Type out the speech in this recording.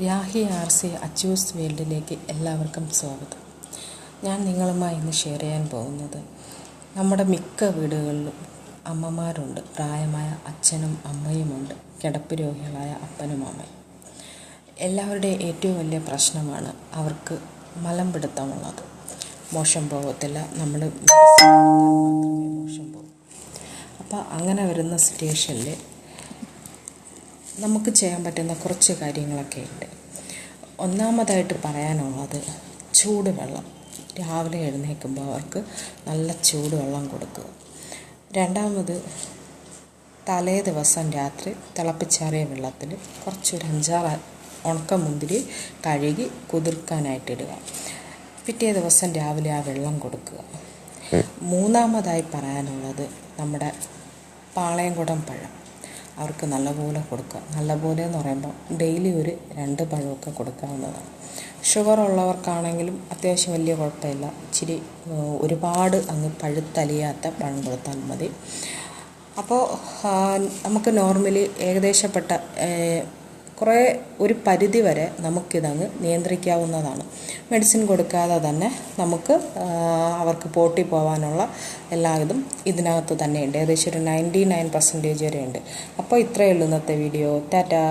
Rahi R C Achus വേൾഡിലേക്ക് എല്ലാവർക്കും സ്വാഗതം. ഞാൻ നിങ്ങളുമായി ഇന്ന് ഷെയർ ചെയ്യാൻ പോകുന്നത് നമ്മുടെ മിക്ക വീടുകളിലും അമ്മമാരുണ്ട്. പ്രായമായ അച്ഛനും അമ്മയുമുണ്ട്. കിടപ്പ് രോഗികളായ അപ്പനും അമ്മയും. എല്ലാവരുടെയും ഏറ്റവും വലിയ പ്രശ്നമാണ് അവർക്ക് മലം പിടുത്തമുള്ളത്. മോശം പോകത്തില്ല നമ്മൾ മാത്രമേ മോശം പോകും അപ്പോൾ അങ്ങനെ വരുന്ന സിറ്റുവേഷനിൽ നമുക്ക് ചെയ്യാൻ പറ്റുന്ന കുറച്ച് കാര്യങ്ങളൊക്കെ ഉണ്ട്. ഒന്നാമതായിട്ട് പറയാനുള്ളത് ചൂടുവെള്ളം. രാവിലെ എഴുന്നേൽക്കുമ്പോൾ അവർക്ക് നല്ല ചൂടുവെള്ളം കൊടുക്കുക. രണ്ടാമത് തലേ ദിവസം രാത്രി തിളപ്പിച്ചാറിയ വെള്ളത്തിൽ കുറച്ചൊരു അഞ്ചാറ് ഉണക്കമുന്തിരി കഴുകി കുതിർക്കാനായിട്ടിടുക പിറ്റേ ദിവസം രാവിലെ ആ വെള്ളം കൊടുക്കുക. മൂന്നാമതായി പറയാനുള്ളത് നമ്മുടെ പാളയംകുടം പഴം. അവർക്ക് നല്ലപോലെ കൊടുക്കുക. നല്ലപോലെ എന്ന് പറയുമ്പോൾ ഡെയിലി ഒരു രണ്ട് പഴമൊക്കെ കൊടുക്കാവുന്നതാണ്. ഷുഗർ ഉള്ളവർക്കാണെങ്കിലും അത്യാവശ്യം വലിയ കുഴപ്പമില്ല. ഇച്ചിരി ഒരുപാട് അങ്ങ് പഴുത്തലിയാത്ത പഴം കൊടുത്താൽ മതി. അപ്പോൾ നമുക്ക് നോർമലി ഏകദേശപ്പെട്ട കുറേ ഒരു പരിധി വരെ നമുക്കിതങ്ങ് നിയന്ത്രിക്കാവുന്നതാണ്. മെഡിസിൻ കൊടുക്കാതെ തന്നെ നമുക്ക് അവർക്ക് പോട്ടി പോകാനുള്ള എല്ലാ ഇതും ഇതിനകത്ത് തന്നെയുണ്ട്. ഏകദേശം ഒരു നയന്റി നയൻ പെർസെന്റേജ് വരെ ഉണ്ട് അപ്പോൾ ഇത്രയേ ഉള്ളൂ ഇന്നത്തെ വീഡിയോ ടാറ്റാ.